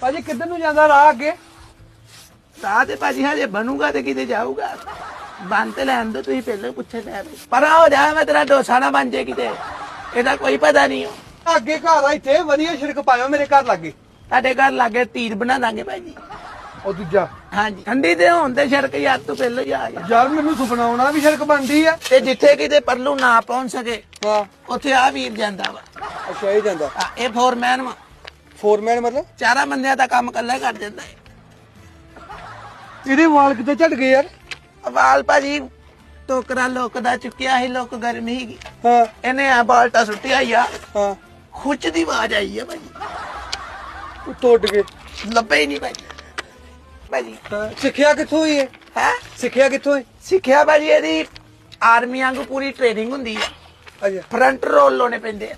ਭਾਜੀ ਕਿੱਧਰ ਨੂੰ ਜਾਂਦਾ ਰਾਹ ਅੱਗੇ? ਰਾਹ ਤੇ ਭਾਜੀ ਹਜੇ ਬਣੂਗਾ ਤੇ ਕਿਤੇ ਜਾਊਗਾ। ਬਣ ਤੇ ਲੈਣ ਦੋ ਤੁਸੀਂ ਪਹਿਲਾਂ ਪੁੱਛੇ ਲੈ ਪਰ ਹੋ ਜਾ ਮੈਂ ਤੇਰਾ ਡੋਸਾ ਨਾ ਬਣ ਜੇ ਕਿਤੇ। ਇਹਦਾ ਕੋਈ ਪਤਾ ਨਹੀਂ। ਹੋ ਅੱਗੇ ਘਰ ਆ ਇੱਥੇ ਵਧੀਆ ਸੜਕ ਪਾਇਓ ਮੇਰੇ ਘਰ ਲਾਗੇ। ਸਾਡੇ ਘਰ ਲਾਗੇ ਤੀਰ ਬਣਾ ਦਾਂਗੇ ਭਾਜੀ। ਉਹ ਦੂਜਾ। ਹਾਂਜੀ। ਠੰਡੀ ਤੇ ਹੋਣ ਤੇ ਸੜਕ ਯਾਰ ਤੂੰ ਪਹਿਲਾਂ ਹੀ ਆ ਜਾ ਯਾਰ ਮੈਨੂੰ ਸੁਪਨਾ ਆਉਣਾ ਵੀ ਸੜਕ ਬਣਦੀ ਆ। ਤੇ ਜਿੱਥੇ ਕਿਤੇ ਪਰਲੂ ਨਾ ਪਹੁੰਚ ਸਕੇ ਹਾਂ। ਉੱਥੇ ਆ ਵੀਰ ਜਾਂਦਾ ਵਾ। ਅੱਛਾ ਇਹ ਜਾਂਦਾ। ਇਹ ਫੋਰਮੈਨ ਵਾ। ਫੋਰਮੈਨ ਮਤਲਬ? ਚਾਰਾਂ ਬੰਦਿਆਂ ਦਾ ਕੰਮ ਇਕੱਲਾ ਹੀ ਕਰ ਦਿੰਦਾ ਹੈ। ਇਹਦੇ ਵਾਲ ਕਿੱਥੇ ਝੜ ਗਏ ਯਾਰ? ਵਾਲ ਭਾਜੀ ਟੋਕਰਾ ਲੋਕ ਦਾ ਚੁੱਕਿਆ ਸੀ ਲੋਕ ਗਰਮੀ ਸੀਗੀ ਹਾਂ। ਇਹਨੇ ਆ ਬਾਲਟਾ ਸੁੱਟਿਆ ਹੀ ਆ। ਹਾਂ। ਖੁੱਚ ਦੀ ਆਵਾਜ਼ ਆਈ ਆ ਭਾਜੀ। ਉਹ ਟੁੱਟ ਗਏ। ਲੱਭੇ ਹੀ ਨਹੀਂ ਭਾਜੀ। ਭਾਜੀ। ਹਾਂ ਸਿੱਖਿਆ ਕਿੱਥੋਂ ਹੋਈ ਹੈ ਹੈ? ਸਿੱਖਿਆ ਕਿੱਥੋਂ ਹੈ ਸਿੱਖਿਆ ਭਾਜੀ ਇਹਦੀ ਆਰਮੀ ਵਾਂਗੂ ਪੂਰੀ ਟ੍ਰੇਨਿੰਗ ਹੁੰਦੀ ਆ। ਅੱਛਾ। ਫਰੰਟ ਰੋਲ ਲਾਉਣੇ ਪੈਂਦੇ ਆ।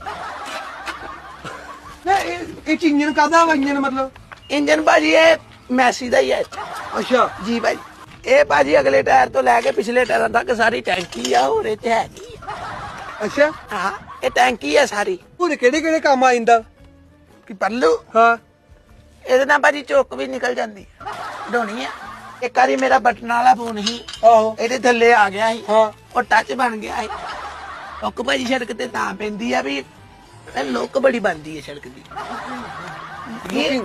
ਇਹ ਇਹ ਚ ਇੰਜਨ ਕਾਦਾ ਵਾ ਇੰਜਨ ਮਤਲਬ? ਇੰਜਨ ਭਾਜੀ ਇਹ ਮੈਸੀ ਦਾ ਹੀ ਹੈ ਅੱਛਾ। ਜੀ ਭਾਜੀ ਇਹ ਭਾਜੀ ਅਗਲੇ ਟਾਇਰ ਤੋਂ ਲੈ ਕੇ ਪਿਛਲੇ ਟਾਇਰਾਂ ਤੱਕ ਸਾਰੀ ਟੈਂਕੀ ਆ ਹੋਰ ਇਹ ਹੈਗੀ ਆ। ਅੱਛਾ। ਹਾਂ ਇਹ ਟੈਂਕੀ ਆ ਸਾਰੀ। ਉਹਦੇ ਕਿਹੜੇ ਕਿਹੜੇ ਕੰਮ ਆ ਜਾਂਦਾ ਕਿ ਪੱਲੂ? ਹਾਂ। ਇਹਦੇ ਨਾਲ ਭਾਜੀ ਚੁੱਕ ਵੀ ਨਿਕਲ ਜਾਂਦੀ ਢੋਣੀ ਆ। ਇੱਕ ਵਾਰੀ ਮੇਰਾ ਬਟਨ ਵਾਲਾ ਫੋਨ ਸੀ ਆਹੋ। ਇਹਦੇ ਥੱਲੇ ਆ ਗਿਆ ਸੀ। ਹਾਂ। ਉਹ ਟੱਚ ਬਣ ਗਿਆ ਸੀ। ਲੋਕ ਭਾਜੀ ਸੜਕ ਤੇ ਤਾਂ ਪੈਂਦੀ ਆ ਵੀ ਲੁੱਕ ਬੜੀ ਬਣਦੀ ਹੈ ਸੜਕ ਦੀ। ਇਹ